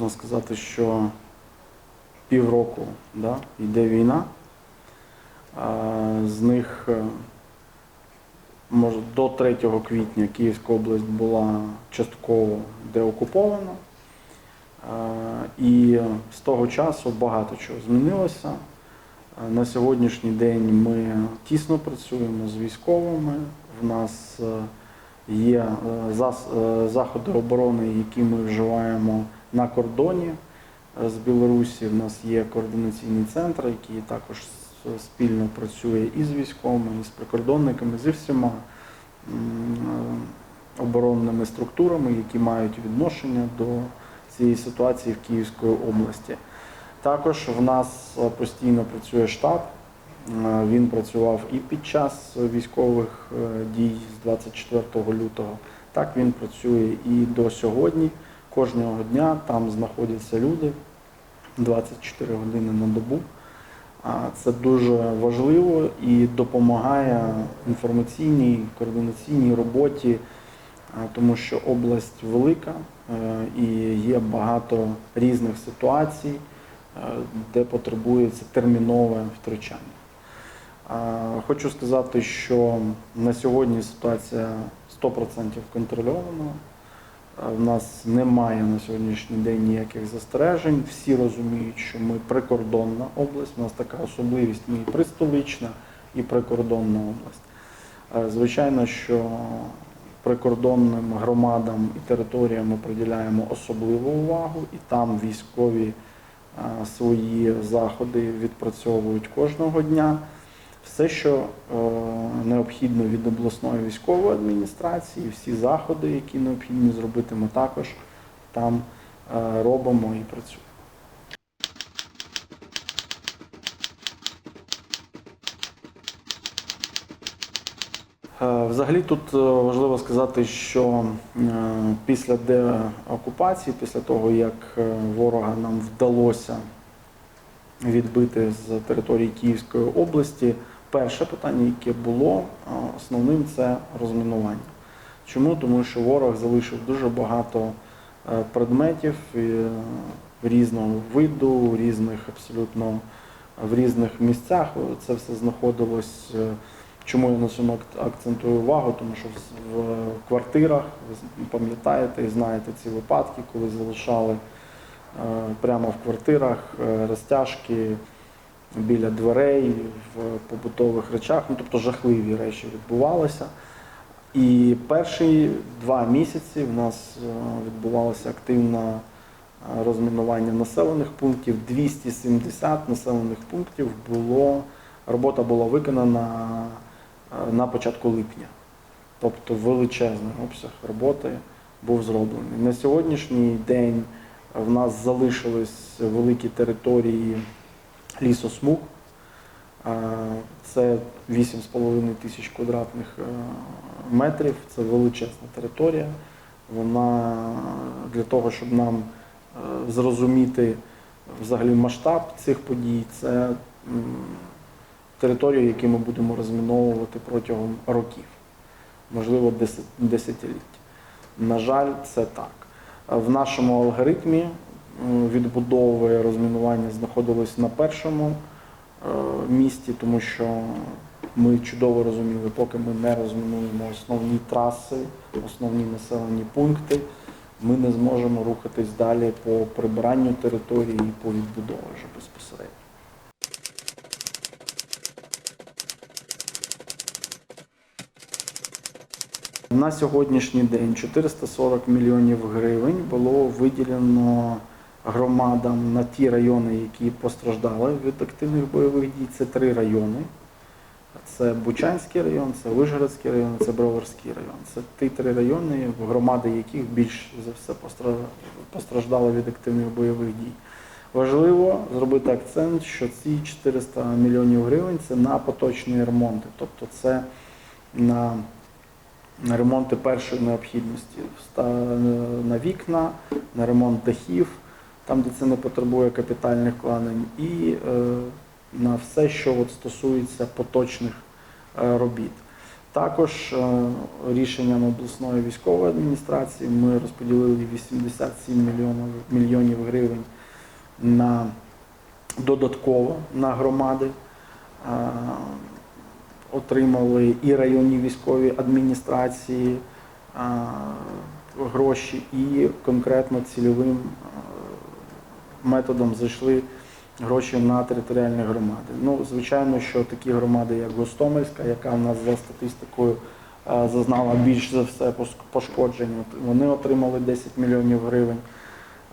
можна сказати, що півроку да, йде війна. З них е, може, до 3 квітня Київська область була частково деокупована. І з того часу багато чого змінилося. На сьогоднішній день ми тісно працюємо з військовими. В нас е, є е, заходи оборони, які ми вживаємо на кордоні е, з Білорусі. В нас є координаційний центр, який також спільно працює і з військовими, і з прикордонниками, зі всіма е, оборонними структурами, які мають відношення до цієї ситуації в Київської області. Також в нас е, постійно працює штаб. Він працював і під час військових дій з 24 лютого. Так він працює і до сьогодні. Кожного дня там знаходяться люди 24 години на добу. Це дуже важливо і допомагає інформаційній координаційній роботі, тому що область велика е, і є багато різних ситуацій, е, де потребується термінове втручання. Хочу сказати, що на сьогодні ситуація 100% контрольована. В нас немає на сьогоднішній день ніяких застережень. Всі розуміють, що ми прикордонна область. У нас така особливість. Ми і пристолична, і прикордонна область. Е, Звичайно, що прикордонним громадам і територіям ми приділяємо особливу увагу, і там військові е, свої заходи відпрацьовують кожного дня. Все, що е, необхідно від обласної військової адміністрації, всі заходи, які необхідні зробити, ми також там е, робимо і працюємо. Е, Взагалі тут важливо сказати, що після деокупації, після того як ворога нам вдалося відбити з території Київської області, перше питання, яке було основним, це розмінування. Чому? Тому що ворог залишив дуже багато е, предметів е, різного виду, різних абсолютно в різних місцях. Це все знаходилось. е, Чому я на цьому акцентую увагу? Тому що в- квартирах, ви пам'ятаєте і знаєте ці випадки, коли залишали прямо в квартирах розтяжки біля дверей, в побутових речах, ну тобто жахливі речі відбувалися. І перші два місяці в нас е, відбувалося активне е, розмінування населених пунктів. 270 населених пунктів було, робота була виконана е, на початку липня. Тобто величезний обсяг роботи був зроблений. На сьогоднішній день в нас залишились великі території лісосмуг. Це 8,5 тисяч квадратних е, метрів, це величезна територія. Вона для того, щоб нам е, зрозуміти взагалі масштаб цих подій, це м, територію, яку ми будемо розміновувати протягом років, можливо, десятиліть. На жаль, це так. В нашому алгоритмі відбудови розмінування знаходились на першому е, місці, тому що ми чудово розуміли, поки ми не розмінуємо основні траси, основні населені пункти, ми не зможемо рухатись далі по прибиранню території і по відбудові вже безпосередньо. На сьогоднішній день 440 мільйонів гривень було виділено громадам на ті райони, які постраждали від активних бойових дій. Це три райони. Це Бучанський район, це Вишгородський район, це Броварський район. Це ті три райони, громади яких більш за все постраждали від активних бойових дій. Важливо зробити акцент, що ці 400 мільйонів гривень це на поточні ремонти, тобто це на ремонти першої необхідності, на вікна, на ремонт дахів, там, де це не потребує капітальних вкладень, і е, на все, що от стосується поточних е, робіт. Також е, рішенням обласної військової адміністрації ми розподілили 87 мільйонів, мільйонів гривень на додатково на громади. Отримали і районні військові адміністрації гроші, і конкретно цільовим методом зайшли гроші на територіальні громади. Ну, звичайно, що такі громади, як Гостомельська, яка в нас за статистикою е, зазнала більш за все пошкоджень, вони отримали 10 мільйонів гривень.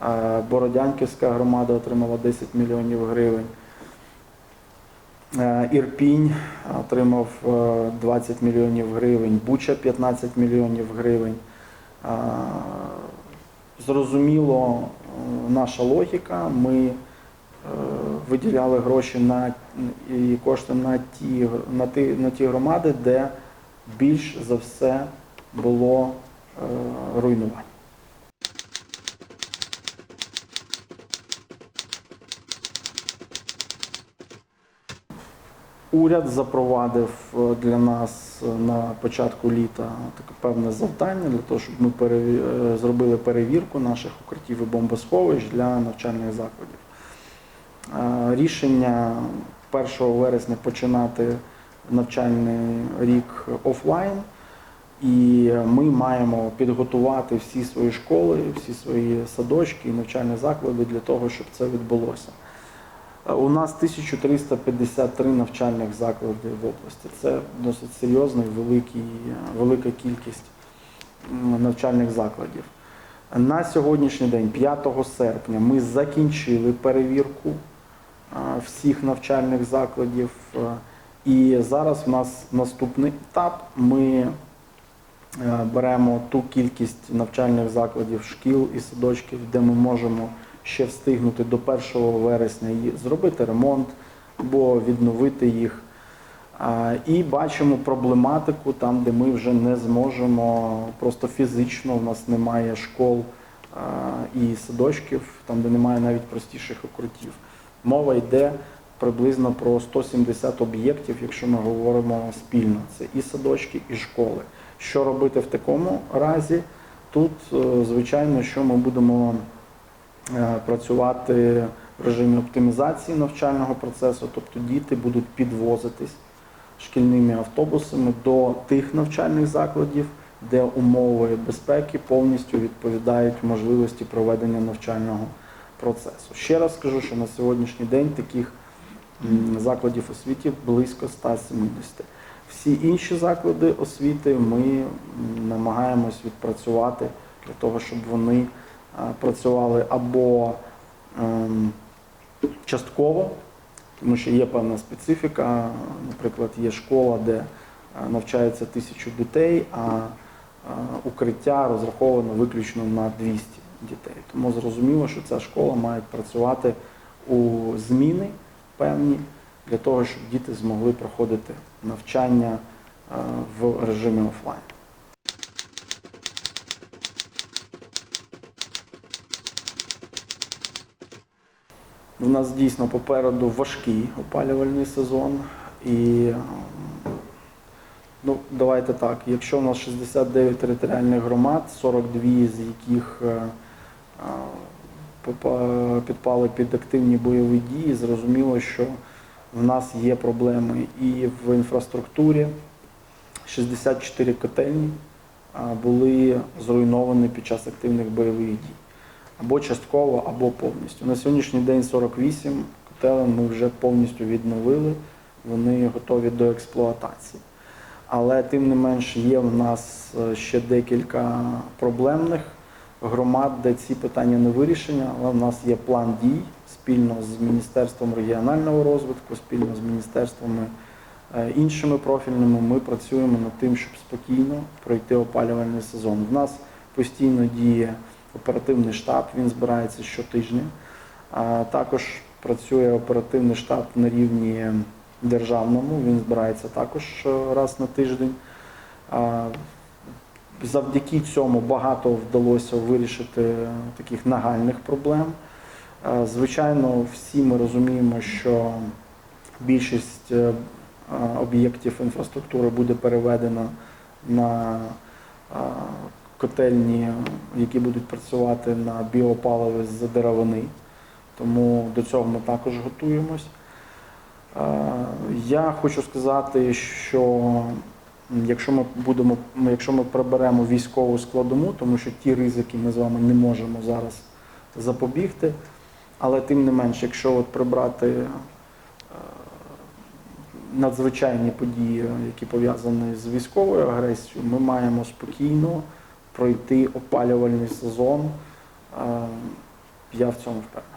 Е, Бородянківська громада отримала 10 мільйонів гривень. Е, Ірпінь отримав е, 20 мільйонів гривень, Буча 15 мільйонів гривень. Зрозуміло, наша логіка. Ми е, виділяли гроші на і кошти на ті, на ті, на ті громади, де більш за все було е, руйнувань. Уряд запровадив е, для нас е, на початку літа таке певне завдання для того, щоб ми переві- е, зробили перевірку наших укриттів і бомбосховищ для навчальних закладів. Рішення 1 вересня починати навчальний рік офлайн, і ми маємо підготувати всі свої школи, всі свої садочки і навчальні заклади для того, щоб це відбулося. У нас 1353 навчальних заклади в області. Це досить серйозна і велика кількість навчальних закладів. На сьогоднішній день, 5 серпня, ми закінчили перевірку всіх навчальних закладів. І зараз в нас наступний етап. Ми е, беремо ту кількість навчальних закладів, шкіл і садочків, де ми можемо ще встигнути до 1 вересня зробити ремонт або відновити їх. І бачимо проблематику там, де ми вже не зможемо просто фізично, у нас немає школ і садочків, там, де немає навіть простіших укриттів. Мова йде приблизно про 170 об'єктів, якщо ми говоримо спільно. Це і садочки, і школи. Що робити в такому разі? Тут, е, звичайно, що ми будемо працювати в режимі оптимізації навчального процесу, тобто діти будуть підвозитись шкільними автобусами до тих навчальних закладів, де умови безпеки повністю відповідають можливості проведення навчального процесу. Ще раз скажу, що на сьогоднішній день таких закладів освіти близько 170. Всі інші заклади освіти ми намагаємось відпрацювати для того, щоб вони працювали або ем, частково, тому що є певна специфіка. Наприклад, є школа, де навчається тисячу дітей, а а, укриття розраховано виключно на 200 дітей. Тому зрозуміло, що ця школа має працювати у зміни певні для того, щоб діти змогли проходити навчання в режимі офлайн. У нас дійсно попереду важкий опалювальний сезон. І ем, ну, давайте так, якщо у нас 69 територіальних громад, 42 з яких е, е, підпали під активні бойові дії, зрозуміло, що в нас є проблеми і в інфраструктурі. 64 котельні були зруйновані під час активних бойових дій або частково, або повністю. На сьогоднішній день 48 котелень ми вже повністю відновили, вони готові до експлуатації. Але тим не менш є в нас е, ще декілька проблемних громад, де ці питання не вирішені, але в нас є план дій спільно з Міністерством регіонального розвитку, спільно з міністерствами е, іншими профільними. Ми працюємо над тим, щоб спокійно пройти опалювальний сезон. В нас постійно діє оперативний штаб, він збирається щотижня. Також працює оперативний штаб на рівні державному, він збирається також е, раз на тиждень. Завдяки цьому багато вдалося вирішити таких нагальних проблем. Звичайно, всі ми розуміємо, що більшість е, об'єктів інфраструктури буде переведено на котельні, які будуть працювати на біопаливи з деревини. Тому до цього ми також готуємось. Е, Я хочу сказати, що якщо ми будемо, якщо ми приберемо військову складову, тому що ті ризики ми з вами не можемо зараз запобігти, але тим не менш, якщо от прибрати е, надзвичайні події, які пов'язані з військовою агресією, ми маємо спокійно пройти опалювальний сезон. Е, Я в цьому впевнений.